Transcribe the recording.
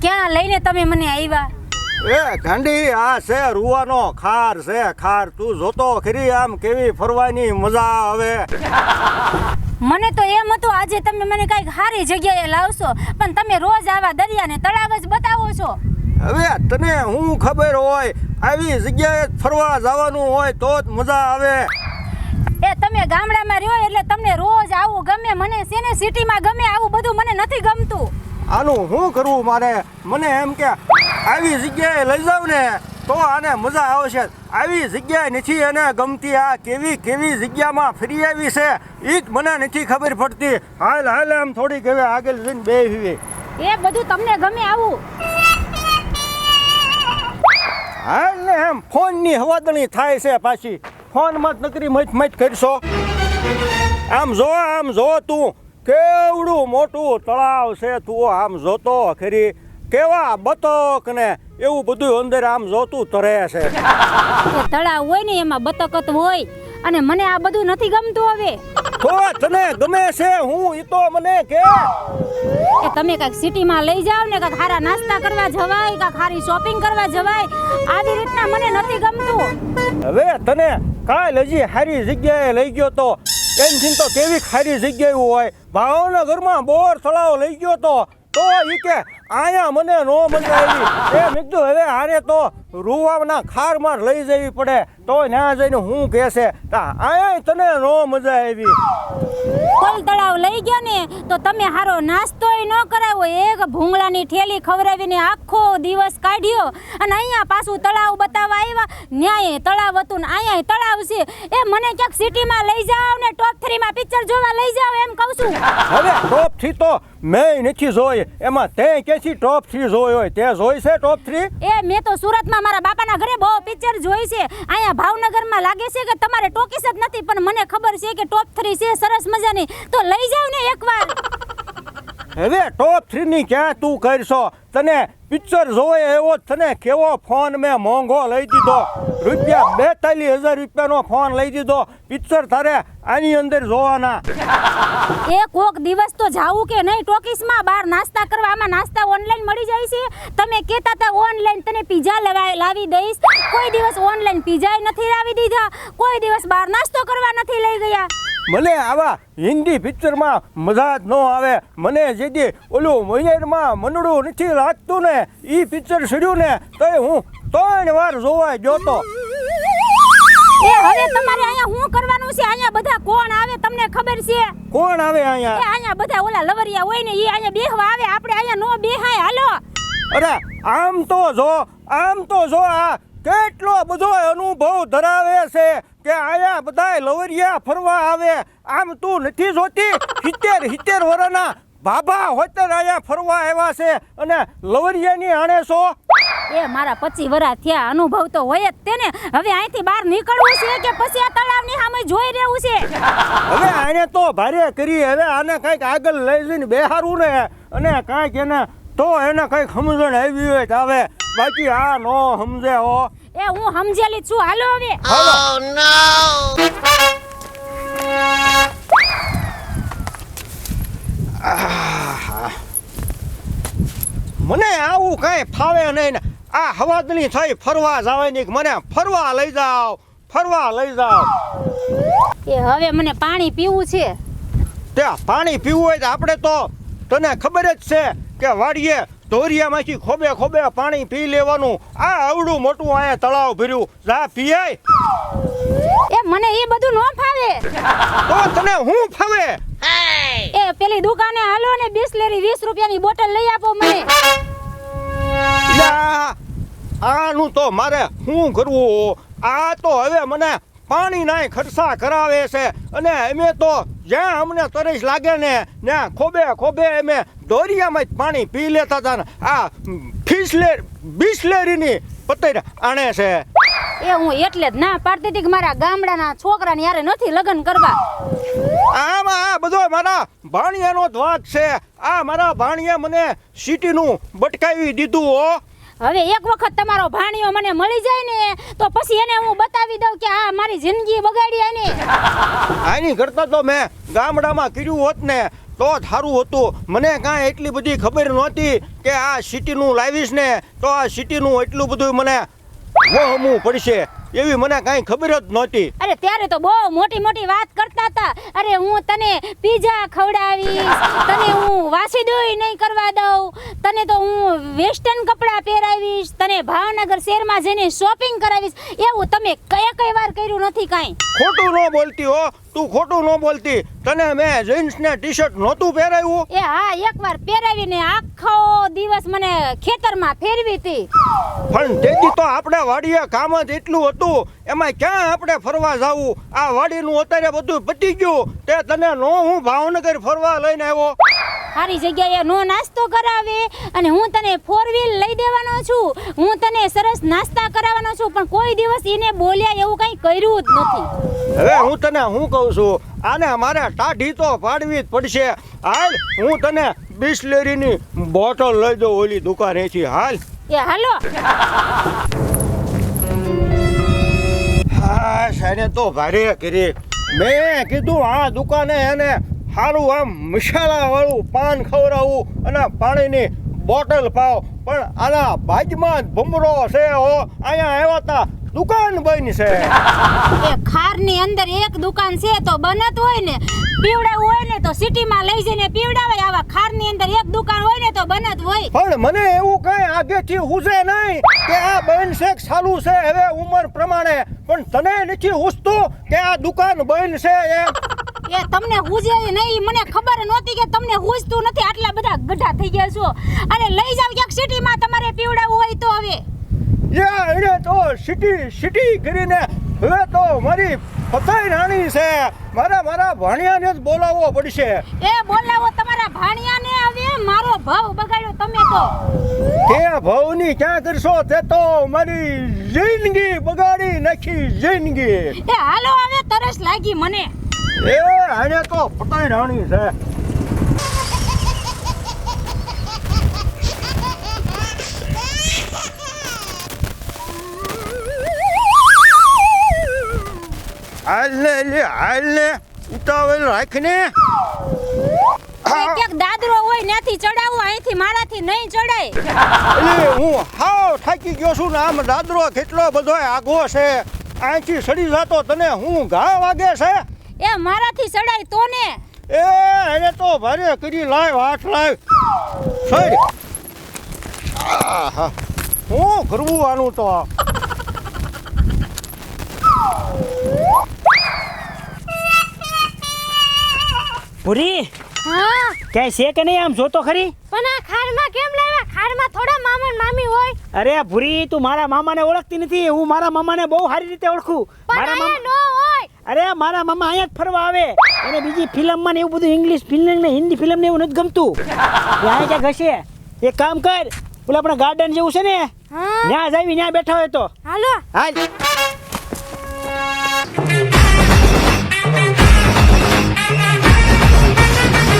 ક્યાં લઈને તમે મને આવ્યા એ ગાંડી આ છે રૂવાનો ખાર છે ખાર. તું જોતો ખરી આમ કેવી ફરવાની મજા આવે. મને તો એમ હતું આજે તમે મને કાંઈક સારી જગ્યાએ લાવશો પણ તમે રોજ આવા દરિયાને તળાવ જ બતાવો છો. હવે તને હું ખબર હોય આવી જગ્યાએ ફરવા જવાનું હોય તો જ મજા આવે. એ તમે ગામડામાં રહ્યો એટલે તમને રોજ આવું ગમે મને સેને સિટીમાં ગમે આવું બધું મને નથી ગમતું. આનું શું કરવું? મારે મને એમ કે આવી જગ્યાએ લઈ જાવ ને તો આને મજા આવશે. આવી જગ્યાએ નથી એને ગમતી આ કેવી કેવી જગ્યામાં ફરી આવી છે એ જ મને નથી ખબર પડતી. હાલ હાલ આમ થોડીક હવે આગળ જઈને બેસવી એ બધું તમને ગમે આવું? હાલ ને એમ ફોનની હવાદણી થાય છે પાછી. ફોનમાં જ નકરી મચ મચ કરશો. આમ જો આમ જો તું કેવડું મોટું તળાવ છે તું આમ જોતો ખરી? કેવા બતક ને એવું બધું અંદર આમ જોતું તરે છે. તળાવ હોય ને એમાં બતકત હોય અને મને આ બધું નથી ગમતું હવે. તો તને ગમે છે હું ઈ તો મને કે. એ તમે કાંઈક સિટીમાં લઈ જાવ ને કાંઈક સારા નાસ્તા કરવા જવાય કાંઈક સારી શોપિંગ કરવા જવાય આવી રીતના મને નથી ગમતું. હવે તને કાલ હજી સારી જગ્યાએ લઈ ગયો તો એનથી તો કેવી ખારી જગ્યા હોય? ભાવનગરમાં બોર તળાવ લઈ ગયો તો તો ઈ કે આયા મને નો મજા આવી. એ મીધું હવે હારે તો રૂવાના ખારમાં લઈ જવી પડે તો ત્યાં જઈને હું કહેશે આયા તને નો મજા આવી. કોલ તળાવ લઈ ગયા ને, તો તમે હારો નાસ્તોય ન કરાવો. એક ભૂંગળાની ઠેલી ખવડાવીને આખો દિવસ કાઢ્યો. અને અહીંયા પાછું તળાવ બતાવવા આવ્યા. ન્યાય તળાવ હતું ને, અહીંયા તળાવ છે. એ મને ક્યાંક સિટીમાં લઈ જાઓ ને ટોપ થ્રીમાં પિક્ચર જોવા લઈ કહું છું હવે ટોપ થ્રી તો મેં નથી જોઈ. એમાં તે કેસી ટોપ થ્રી જોઈ હોય? તે જોઈ છે ટોપ થ્રી એ મેં તો સુરતમાં મારા બાપાના ઘરે બહુ પિક્ચર જોઈ છે. અહીંયા ભાવનગરમાં લાગે છે કે તમારે ટોકીસ જ નથી પણ મને ખબર છે કે ટોપ થ્રી છે સરસ મજાની. તો લઈ જાવ ને એકવાર. હવે ટોપ થ્રી ની ક્યાં તું કરશો? તને પિક્ચર જોવે એવો જ તને કેવો ફોન મેં મોંઘો લઈ દીધો. રૂપિયા બેતાલીસ હજાર રૂપિયાનો ફોન લઈ દીધો. પિક્ચર તારે આની અંદર જોવાના. એ કોક દિવસ તો જાવું કે નહીં? ટોકીસમાં બહાર નાસ્તા કરવા, આમાં નાસ્તા ઓનલાઈન મળી જાય છે? તમે કહેતા હતા ઓનલાઈન તને પીઝા લાવી દઈશ. કોઈ દિવસ ઓનલાઈન પીઝા નથી લાવી દીધા. કોઈ દિવસ બહાર નાસ્તો કરવા નથી લઈ ગયા. મને આવા હિન્દી પિક્ચરમાં મજા જ ન આવે. મને જેથી ઓલું મયરમાં મનડું નથી લાગતું ને એ પિક્ચર છડ્યું ને તો હું ત્રણ વાર જોવા ગયો તો. એ હવે તમારે અહીંયા શું કરવાનું છે? અહીંયા બધા કોણ આવે તમને ખબર છે? કોણ આવે એ અહીંયા અહીંયા બધા ઓલા લવરિયા હોય ને એ અહીંયા બેહવા આવે. આપણે અહીંયા નો બેહાય. હાલો. અરે આમ તો જો આમ તો જો આ કેટલો બધો અનુભવ ધરાવે છે કે આયા બધા લવરિયા ફરવા આવે. આમ તું નથી જોતી? સિત્તેર સિત્તેર વર્ષના બાબા હોતર આયા ફરવા આવ્યા છે અને લવરિયાની આણે છો? એ મારા પચી વરા થયા અનુભવ તો હોય જ તેને. હવે અહીંથી બહાર નીકળવું છે કે પછી આ તળાવની સામે જોઈ રહેવું છે? હવે આને તો ભારે કરી હવે આને કંઈક આગળ લઈ જઈને બેહારું ને અને કાંઈક એને તો એને કંઈક સમજણ આવી હોય આવે. બાકી આ નો સમજે હો. એ હું સમજેલી છું. હાલો હવે. હાલો. મને આવું કઈ ફાવે નહીં ને. આ હવાદની થઈ ફરવા જવાની કે મને ફરવા લઈ જાઓ ફરવા લઈ જાઓ. એ હવે મને પાણી પીવું છે. તે પાણી પીવું હોય તો આપણે તો તને ખબર જ છે કે વાડીએ ધોરિયામાંથી ખોબે ખોબે પાણી પી લેવાનું. આ આવડું મોટું અહીંયા તળાવ ભર્યું. જા પીઆઈ. એ મને એ બધું ન ફાવે. તો તને હું ફાવે? એ પેલી દુકાને હાલો ને બિસ્લેરી વીસ રૂપિયાની બોટલ લઈ આપો મને. આનું તો મારે શું કરવું? આ તો હવે મને પાણી નાય ખર્ચા કરાવે છે. અને અમે તો જ્યાં અમને તરસ લાગે ને ત્યાં ખોબે ખોબે અમે દોરિયામાં જ પાણી પી લેતા હતા ને આ ફિસલેર બિસલેરીની પતર આણે છે. એ હું એટલે જ ના પાડતી હતી કે મારા ગામડાના છોકરાને યારે નથી લગ્ન કરવા. આમાં આ બધો મારા ભાણિયાનો જ વાત છે. આ મારા ભાણિયા મને સિટીનું બટકાવી દીધું હો. હવે એક વખત તમારો ભાણિયો મને મળી જાય ને તો પછી એને હું બતાવી દઉં કે આ મારી જિંદગી બગાડી એને આની કરતા તો મેં ગામડામાં કર્યું હોત ને તો સારું હતું. મને કાંઈ એટલી બધી ખબર નહોતી કે આ સિટીનું લાવીશ ને તો આ સિટીનું એટલું બધું મને વહમવું પડશે. એવી મને કાંઈ ખબર જ નહોતી. અરે ત્યારે તો બહુ મોટી મોટી વાત કરતા હતા. અરે હું તને પીઝા ખવડાવીશ તને હું વાસી દોઈ નહીં કરવા દઉં. તને તો હું વેસ્ટર્ન કપડાં પહેરાવીશ તને ભાવનગર શહેરમાં જઈને શોપિંગ કરાવીશ એવું તમે કયા કઈ વાર કર્યું નથી કાંઈ? ખોટું ન બોલતી હો તું ખોટું ન બોલતી. તને મેં જીન્સ ને ટી શર્ટ નહોતું પહેરાવ્યું? એ હા એકવાર પહેરાવીને આખો દિવસ મને ખેતરમાં ફેરવી હતી. પણ તેથી તો આપણે વાડીએ કામ જ એટલું હતું. એમાં ક્યાં આપણે ફરવા જવું? આ વાડીનું અત્યારે બધું પતી ગયું. તે તને નો હું ભાવનગર ફરવા લઈને આવ્યો. સારી જગ્યાએ નો નાસ્તો કરાવે અને હું તને ફોર વ્હીલ લઈ દેવાનો છું. હું તને સરસ નાસ્તા કરાવવાનો છું પણ કોઈ દિવસ એને બોલ્યા એવું કંઈ કર્યું જ નથી. હવે હું તને હું કહું છું? આને મારે ટાઢી તો પાડવી જ પડશે. હાલ હું તને બિસ્લેરીની બોટલ લઈ દઉં ઓલી દુકાનેથી હાલ. એ હાલો. હા સાને તો ભારે કરી. મેં કીધું આ દુકાને એને સારું આમ મસાલાવાળું પાન ખવડાવું અને પાણીની બોટલ પાવ. પણ આના ભાજમાં ભમરો છે હો. અહીંયા આવ્યા હતા દુકાન બંધ છે. એ ખારની અંદર એક દુકાન છે તો બનત હોય ને પીવડાવું હોય ને તો સિટીમાં લઈ જઈને પીવડાવે આવા ખારની અંદર એક દુકાન હોય ને તો બનત હોય. પણ મને એવું કઈ આગેથી હુજે નહીં કે આ બન છે ચાલુ છે. હવે ઉંમર પ્રમાણે. પણ તને નથી હુસતું કે આ દુકાન બન છે એમ. એ તમને હુજે નહીં. મને ખબર નહોતી કે તમને હુજતું નથી. આટલા બધા ગઢા થઈ ગયા છો. અને લઈ જાવ ક્યાંક સિટીમાં તમારે પીવડાવવું હોય તો હવે. એ એને તો સિટી સિટી કરીને હવે તો મારી પતાઈ રાણી છે. મારા મારા ભાણિયાને જ બોલાવવો પડશે. એ બોલાવો તમારા ભાણિયાને હવે. મારો ભાવ બગાડ્યો તમે તો. તે ભાવની ક્યાં કરશો? તે તો મારી જિંદગી બગાડી નાખી જિંદગી. એ હાલો હવે તરસ લાગી મને. એ આને તો પતંગ રાણી છે. હાલ ને લે હાલ ને ઉતાવળ રાખને. એ ક્યાંક દાદરો હોય ત્યાંથી ચડાવું અહીંથી મારાથી નહીં ચડાય. એટલે હું હાવ થાકી ગયો છું ને આમ દાદરો કેટલો બધો આગો છે. અહીંથી સડી જતો તને હું ઘા વાગે છે? એ મારાથી ચડાય તો ને એ અરે તો ભારે કરી લાવ હાથ લાવ છોડ હું કરવું આનું તો પૂરી હા. ક્યાંય છે કે નહીં આમ જોતો ખરી? પણ આ ખારમાં કેમ લાવ્યા? ખારમાં થોડા મામા મામી હોય. અરે ભૂરી તું મારા મામાને ઓળખતી નથી. હું મારા મામાને બહુ સારી રીતે ઓળખું. મારા મામા અરે મારા મામા અહીંયા જ ફરવા આવે. અને બીજી ફિલ્મમાં ને એવું બધું ઇંગ્લિશ ફિલ્મ ને હિન્દી ફિલ્મ ને એવું નથી ગમતું. ત્યાં ક્યાંક હશે? એક કામ કર ઓલા આપણા ગાર્ડન જેવું છે ને ત્યાં જ આવી ત્યાં બેઠા હોય તો. હાલો. હાલ.